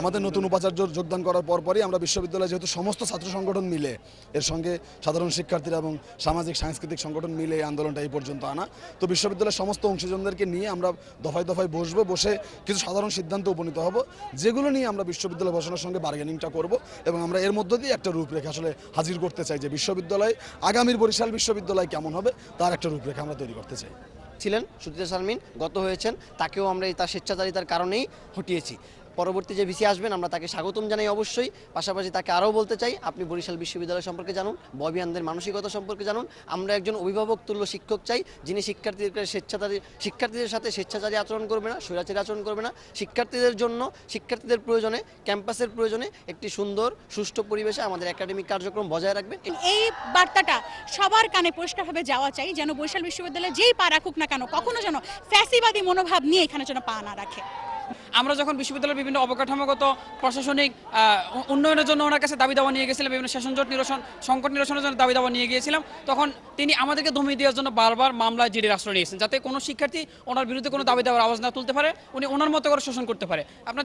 আমাদের নতুন উপাচার্য যোগদান করার পরপরই আমরা বিশ্ববিদ্যালয়ে যেহেতু সমস্ত ছাত্র সংগঠন মিলে, এর সঙ্গে সাধারণ শিক্ষার্থীরা এবং সামাজিক, সাংস্কৃতিক সংগঠন মিলে এই আন্দোলনটা এই পর্যন্ত আনা। তো বিশ্ববিদ্যালয়ের সমস্ত অংশীজনদেরকে নিয়ে আমরা দফায় দফায় বসবো, বসে কিছু সাধারণ সিদ্ধান্তে উপনীত হব, যেগুলো নিয়ে আমরা বিশ্ববিদ্যালয় প্রশাসনের সঙ্গে বার্গেনিংটা করব এবং আমরা এর মধ্য দিয়ে একটা রূপরেখা আসলে হাজির করতে চাই যে বিশ্ববিদ্যালয়, আগামীর বরিশাল বিশ্ববিদ্যালয় কেমন হবে, তার একটা রূপরেখা আমরা তৈরি করতে চাই। ছিলেন সুচিতা শারমিন, গত হয়েছেন, তাকেও আমরা এই তার স্বেচ্ছাচারিতার কারণেই হটিয়েছি। পরবর্তী যে ভিসি আসবেন, আমরা তাকে স্বাগতম জানাই অবশ্যই। পাশাপাশি তাকে আরও বলতে চাই, আপনি বরিশাল বিশ্ববিদ্যালয় সম্পর্কে জানুন, ববিয়ানদের মানসিকতা সম্পর্কে জানুন। আমরা একজন অভিভাবক তুল্য শিক্ষক চাই, যিনি শিক্ষার্থীদের স্বেচ্ছাচারী শিক্ষার্থীদের সাথে স্বেচ্ছাচারী আচরণ করবে না, স্বৈরাচারী আচরণ করবে না। শিক্ষার্থীদের জন্য, শিক্ষার্থীদের প্রয়োজনে, ক্যাম্পাসের প্রয়োজনে একটি সুন্দর, সুষ্ঠু পরিবেশে আমাদের একাডেমিক কার্যক্রম বজায় রাখবেন। এই বার্তাটা সবার কানে পরিষ্কারভাবে যাওয়া চাই, যেন বরিশাল বিশ্ববিদ্যালয়ে যেই পা রাখুক না কেন, কখনো যেন ফ্যাসিবাদী মনোভাব নিয়ে এখানে যেন পা না রাখে। আমরা যখন বিশ্ববিদ্যালয়ের বিভিন্ন অবকাঠামোগত, প্রশাসনিক উন্নয়নের জন্য ওনার কাছে দাবি দাওয়া নিয়ে গেছিলাম, বিভিন্ন সেশন জট নিরসন, সংকট নিরসনের জন্য দাবি দাওয়া নিয়ে গিয়েছিলাম, তখন তিনি আমাদেরকে ধমিয়ে দেওয়ার জন্য বারবার মামলায় জিডির আশ্রয় নিয়েছেন, যাতে কোনো শিক্ষার্থী ওনার বিরুদ্ধে কোনো দাবি দেওয়ার আওয়াজ না তুলতে পারে, উনি ওনার মতো করে শোষণ করতে পারে। আপনার